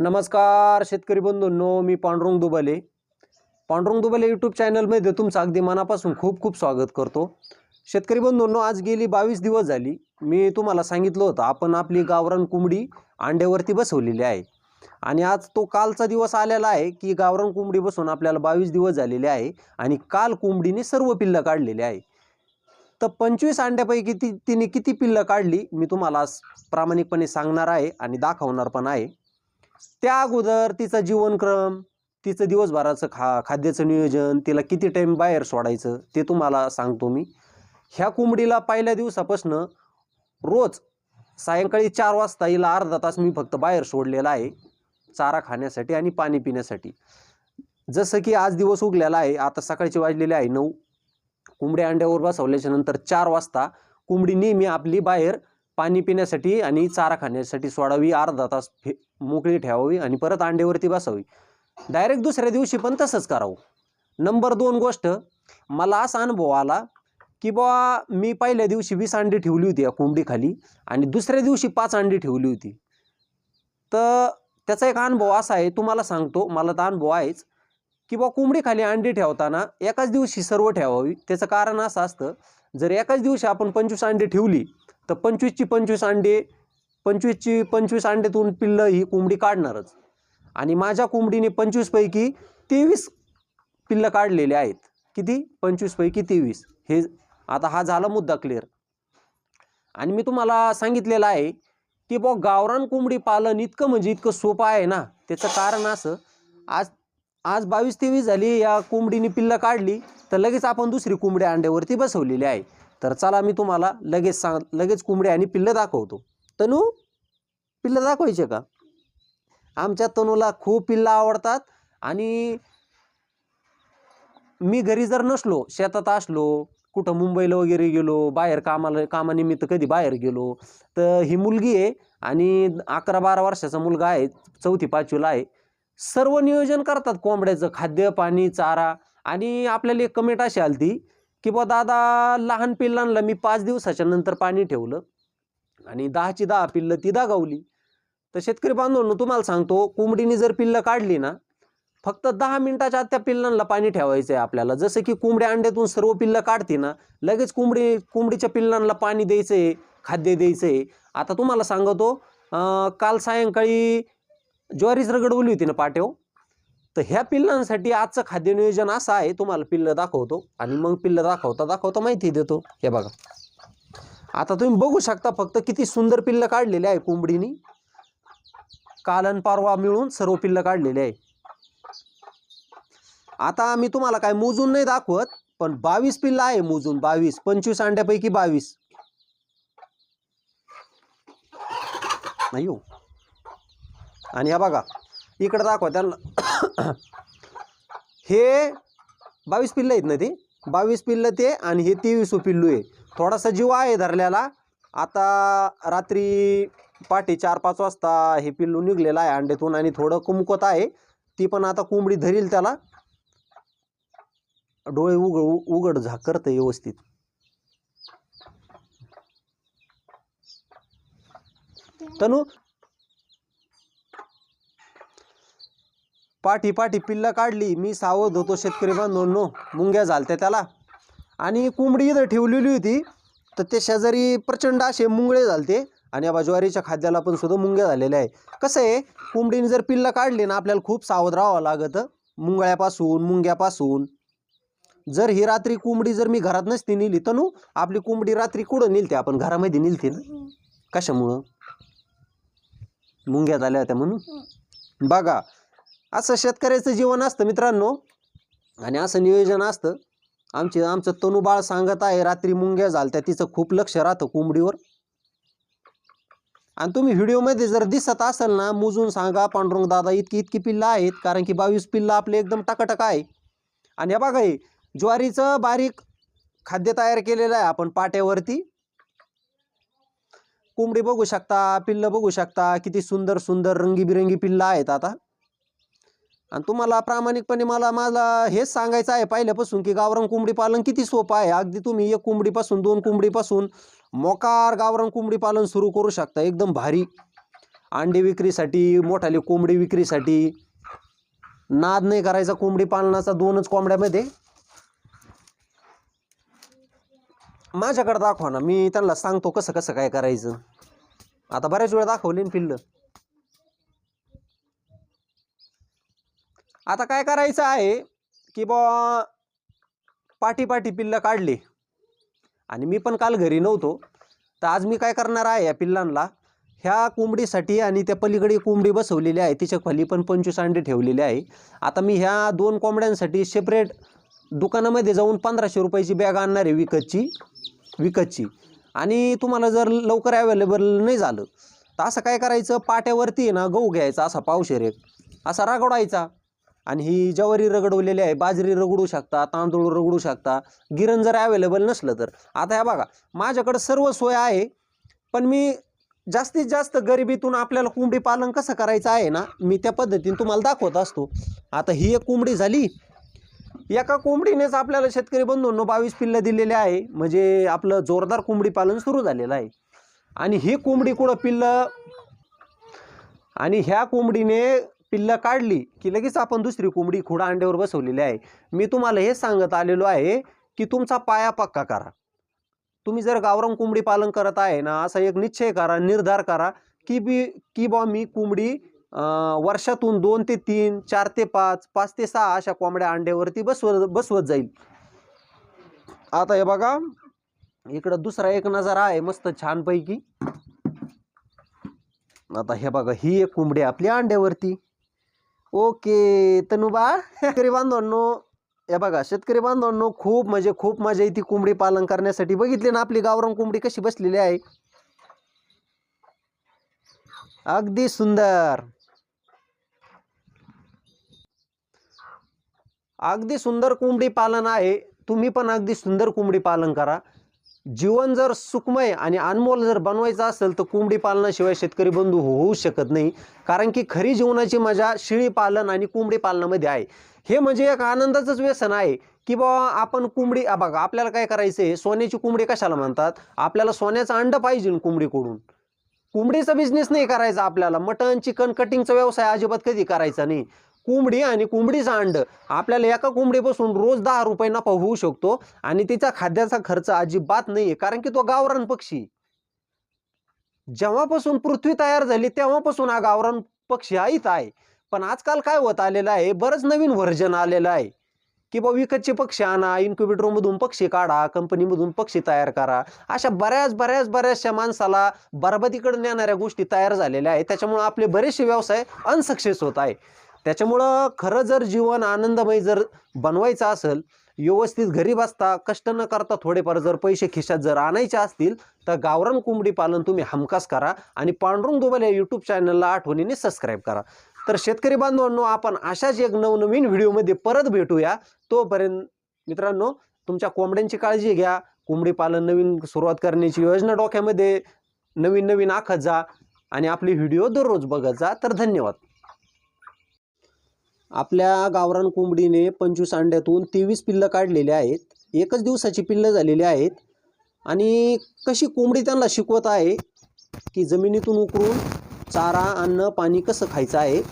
नमस्कार शेतकरी बंधूंनो मी पांडुरंग दुबले. पांडुरंग दुबले यूट्यूब चॅनलमध्ये तुमचं अगदी मनापासून खूप खूप स्वागत करतो. शेतकरी बंधूंनो आज गेली बावीस दिवस झाली. मी तुम्हाला सांगितलं होतं आपण आपली गावरान कोंबडी अंड्यावरती बसवलेली आहे. आणि आज तो कालचा दिवस आलेला आहे की गावरान कोंबडी बसून आपल्याला बावीस दिवस झालेले आहे आणि काल कोंबडीने सर्व पिल्लं काढलेली आहे. तर पंचवीस अंड्यापैकी ती तिने किती पिल्लं काढली मी तुम्हाला प्रामाणिकपणे सांगणार आहे आणि दाखवणार पण आहे. त्या अगोदर तिचा जीवनक्रम तिचं दिवसभराचं खा खाद्याचं नियोजन तिला किती टाईम बाहेर सोडायचं ते तुम्हाला सांगतो मी. ह्या कोंबडीला पहिल्या दिवसापासनं रोज सायंकाळी चार वाजता हिला अर्धा तास मी फक्त बाहेर सोडलेला आहे चारा खाण्यासाठी आणि पाणी पिण्यासाठी. जसं की आज दिवस उगलेला आहे आता सकाळचे वाजलेले आहे नऊ. कोंबडी अंड्यावर बसवल्याच्या नंतर चार वाजता कोंबडी नेहमी आपली बाहेर पाणी पिण्यासाठी आणि चारा खाण्यासाठी सोडावी अर्धा तास फे मोकळी ठेवावी आणि परत अंडेवरती बसावी. डायरेक्ट दुसऱ्या दिवशी पण तसंच करावं. नंबर दोन गोष्ट मला असा अनुभव आला की बुवा मी पहिल्या दिवशी वीस अंडी ठेवली होती या कोंबडीखाली आणि दुसऱ्या दिवशी पाच अंडी ठेवली होती. तर त्याचा एक अनुभव असा आहे तुम्हाला सांगतो मला तर अनुभव आहेच की बुवा कोंबडीखाली अंडी ठेवताना एकाच दिवशी सर्व ठेवावी. त्याचं कारण असं असतं जर एकाच दिवशी आपण पंचवीस अंडी ठेवली तर पंचवीसची पंचवीस अंडे पंचवीसची पंचवीस अंड्यातून पिल्लं ही कोंबडी काढणारच. आणि माझ्या कोंबडीने पंचवीसपैकी तेवीस पिल्लं काढलेले आहेत. किती? पंचवीसपैकी तेवीस. हे आता हा झाला मुद्दा क्लिअर आणि मी तुम्हाला सांगितलेलं आहे की बुवा गावरान कोंबडी पालन इतकं म्हणजे इतकं सोपं आहे ना. त्याचं कारण असं आज आज बावीस तेवीस झाली या कोंबडीने पिल्लं काढली तर लगेच आपण दुसरी कोंबडी अंड्यावरती बसवलेली आहे. तर चला मी तुम्हाला लगेच सांग लगेच कोंबडी आणि पिल्लं दाखवतो. तनू पिल्लं दाखवायचे का? आमच्या तनूला खूप पिल्लं आवडतात आणि मी घरी जर नसलो शेतात असलो कुठं मुंबईला वगैरे गेलो बाहेर कामाला कामानिमित्त कधी बाहेर गेलो तर ही मुलगी आहे आणि अकरा बारा वर्षाचा मुलगा आहे चौथी पाचवीला आहे. सर्व नियोजन करतात कोंबड्याचं खाद्य पाणी चारा आणि आपल्याला एक कमेंट अशी आली ती की बा दादा लहान पिल्लांना मी पाच दिवसाच्या नंतर पाणी ठेवलं आणि दहाची दहा पिल्लं ती दागावली. तर शेतकरी बांधवांनो तुम्हाला सांगतो कोंबडीने जर पिल्लं काढली ना फक्त दहा मिनिटाच्या आत त्या पिल्लांना पाणी ठेवायचं आहे आपल्याला. जसं की कोंबड्या अंड्यातून सर्व पिल्लं काढते ना लगेच कोंबडी कोंबडीच्या पिल्लांना पाणी द्यायचं आहे खाद्य द्यायचं आहे आता तुम्हाला सांगतो काल सायंकाळी ज्वारीच रगडवली होती ना पाट्याव तर ह्या पिल्लांसाठी आजचं खाद्य नियोजन असं आहे तुम्हाला पिल्लं दाखवतो आणि मग पिल्लं दाखवता दाखवता माहिती देतो. हे बघा. आता तुम्ही बघू शकता फक्त किती सुंदर पिल्लं काढलेले आहे कोंबडीनी. कालन पारवा मिळून सर्व पिल्लं काढलेले आहे. आता मी तुम्हाला काय मोजून नाही दाखवत पण बावीस पिल्लं आहे मोजून बावीस पंचवीस अंड्यापैकी बावीस. नाही हो. आणि ह्या बघा इकडं दाखवा त्यांना हे बावीस पिल्लं आहेत ना ते? बावीस पिल्लं ते आणि हे तेवीस पिल्लू आहे. थोडासा जीव आहे धरल्याला. आता रात्री पाठी चार पाच वाजता हे पिल्लू निघलेलं आहे अंड्यातून आणि थोडं कुमकत आहे. ती पण आता कोंबडी धरील त्याला. डोळे उघड उघड झाक करतं व्यवस्थित. तनु पाठी पाठी पिल्लं काढली. मी सावध होतो शेतकरी बांधवांनो. मुंग्या झालत्या त्याला. आणि कोंबडी इथं ठेवलेली होती. तर ते शेजारी प्रचंड असे मुंगळे झालते. आणि या ज्वारीच्या खाद्याला पण सुद्धा मुंग्या झालेल्या आहे कसं आहे कोंबडीने जर पिल्लं काढली ना आपल्याला खूप सावध राहावं लागतं. मुंगळ्यापासून मुंग्यापासून. जर ही रात्री कोंबडी जर मी घरात नसती नेली तनू आपली कोंबडी रात्री कुठं नेलते? आपण घरामध्ये नेलते ना? कशामुळं? मुंग्या झाल्या होत्या म्हणून? बघा असं शेतकऱ्याचं जीवन असतं मित्रांनो. आणि असं नियोजन असतं. आमचे आमचं तनुबाळ सांगत आहे रात्री मुंग्या झालत्या तिचं खूप लक्ष राहतं कोंबडीवर. आणि तुम्ही व्हिडिओमध्ये जर दिसत असाल ना मोजून सांगा पांडुरंग दादा इतकी इतकी पिल्लं आहेत कारण की बावीस पिल्लं आपले एकदम टकाटक आहे. आणि हे बघा हे ज्वारीचं बारीक खाद्य तयार केलेलं आहे आपण पाट्यावरती. कोंबडी बघू शकता पिल्लं बघू शकता किती सुंदर सुंदर रंगीबिरंगी पिल्लं आहेत आता. आणि तुम्हाला प्रामाणिकपणे मला मला हेच सांगायचं आहे पहिल्यापासून की गावरान कोंबडी पालन किती सोपं आहे. अगदी तुम्ही एक कोंबडीपासून दोन कोंबडीपासून मोकार गावरान कोंबडी पालन सुरू करू शकता. एकदम भारी. अंडे विक्रीसाठी मोठाले कोंबडी विक्रीसाठी. नाद नाही करायचा कोंबडी पालनाचा दोनच कोंबड्यामध्ये. माझ्याकडे दाखवा ना मी त्यांना सांगतो कसं कसं काय करायचं. आता बऱ्याच वेळा दाखवले पिल्लं. आता काय करायचं आहे की बा पाठी पाठी पिल्लं काढले. आणि मी पण काल घरी नव्हतो. तर आज मी काय करणार आहे या पिल्लांना? ह्या कोंबडीसाठी आणि त्या पलीकडे कोंबडी बसवलेली आहे. तिच्या खाली पण पंचवीस अंडे ठेवलेले आहे. आता मी ह्या दोन कोंबड्यांसाठी सेपरेट दुकानामध्ये जाऊन पंधराशे रुपयाची बॅग आणणार आहे विकतची विकतची. आणि तुम्हाला जर लवकर अवेलेबल नाही झालं तर असं काय करायचं? पाट्यावरती आहे ना गहू घ्यायचा असा पावशेर एक असा रागवडायचा आणि ही ज्वारी रगडवलेली आहे बाजरी रगडू शकता तांदूळ रगडू शकता गिरण जर अवेलेबल नसलं तर. आता ह्या बघा माझ्याकडं सर्व सोय आहे पण मी जास्तीत जास्त गरिबीतून आपल्याला कोंबडी पालन कसं करायचं आहे ना मी त्या पद्धतीने तुम्हाला दाखवत असतो. आता ही एक कोंबडी झाली. एका कोंबडीनेच आपल्याला शेतकरी बंधूंनो बावीस पिल्लं दिलेले आहे म्हणजे आपलं जोरदार कोंबडी पालन सुरू झालेलं आहे. आणि ही कोंबडी कुठं पिल्लं? आणि ह्या कोंबडीने पिल्लं काढली की लगेच आपण दुसरी कोंबडी खोडा अंड्यावर बसवलेली आहे. मी तुम्हाला हे सांगत आलेलो आहे की तुमचा पाया पक्का करा. तुम्ही जर गावरान कोंबडी पालन करत आहे ना असा एक निश्चय करा निर्धार करा की बी की बा मी कोंबडी वर्षातून दोन ते तीन चार ते पाच पाच ते सहा अशा कोंबड्या अंड्यावरती बसवत बसवत जाईल. आता हे बघा इकडं दुसरा एक नजारा आहे मस्त छानपैकी. आता हे बघा ही एक कोंबडी आपली अंड्यावरती. ओके तनुबा शेतकरी बांधवांनो या बघा शेतकरी बांधवांनो खूप म्हणजे खूप मजा येते कोंबडी पालन करण्यासाठी. बघितली ना आपली गावरान कोंबडी कशी बसलेली आहे? अगदी सुंदर. अगदी सुंदर कोंबडी पालन आहे. तुम्ही पण अगदी सुंदर कोंबडी पालन करा. जीवन जर सुखमय आणि अनमोल जर बनवायचं असेल तर कोंबडी पालनाशिवाय शेतकरी बंधू हो- होऊ शकत नाही. कारण की खरी जीवनाची मजा शेळी पालन आणि कोंबडी पालनामध्ये आहे. हे म्हणजे एक आनंदाचंच व्यसन आहे की बाबा आपण कोंबडी बघा आपल्याला काय करायचं आहे सोन्याची कोंबडी कशाला म्हणतात? आपल्याला सोन्याचं अंड पाहिजे कोंबडीकडून. कोंबडीचा बिझनेस नाही करायचा आपल्याला. मटन चिकन कटिंगचा व्यवसाय अजिबात कधी करायचा नाही. कोंबडी आणि कोंबडीचं अंड आपल्याला एका कोंबडीपासून रोज दहा रुपये नफा होऊ शकतो आणि तिचा खाद्याचा खर्च अजिबात नाही आहे कारण की तो गावरान पक्षी. जेव्हापासून पृथ्वी तयार झाली तेव्हापासून हा गावरान पक्षी हा आहे. पण आजकाल काय होत आलेलं आहे? बरंच नवीन व्हर्जन आलेलं आहे. की बा विकतचे पक्षी आणा इन्क्युबेटरमधून पक्षी काढा कंपनीमधून पक्षी तयार करा. अशा बऱ्याच बऱ्याच बऱ्याचशा माणसाला बरबादीकडे नेणाऱ्या गोष्टी तयार झालेल्या आहेत. त्याच्यामुळे आपले बरेचसे व्यवसाय अनसक्सेस होत आहे त्याच्यामुळं खरं जर जीवन आनंदमय जर बनवायचं असेल व्यवस्थित घरी बसता कष्ट न करता थोडेफार जर पैसे खिशात जर आणायचे असतील तर गावरान कोंबडी पालन तुम्ही हमखास करा आणि पांडुरंग दुबल या यूट्यूब चॅनलला आठवणीने सबस्क्राईब करा. तर शेतकरी बांधवांनो आपण अशाच एक नवनवीन व्हिडिओमध्ये परत भेटूया. तोपर्यंत मित्रांनो तुमच्या कोंबड्यांची काळजी घ्या. कोंबडी पालन नवीन सुरुवात करण्याची योजना डोक्यामध्ये नवीन नवीन आखत जा आणि आपली व्हिडिओ दररोज बघत जा. तर धन्यवाद. आपल्या गावरान कोंबडीने पंचवीस अंड्यातून तेवीस पिल्लं काढलेली आहेत. एकच दिवसाची पिल्लं झालेली आहेत. आणि कशी कोंबडी त्यांना शिकवत आहे की जमिनीतून उकरून चारा अन्न पाणी कसं खायचं आहे?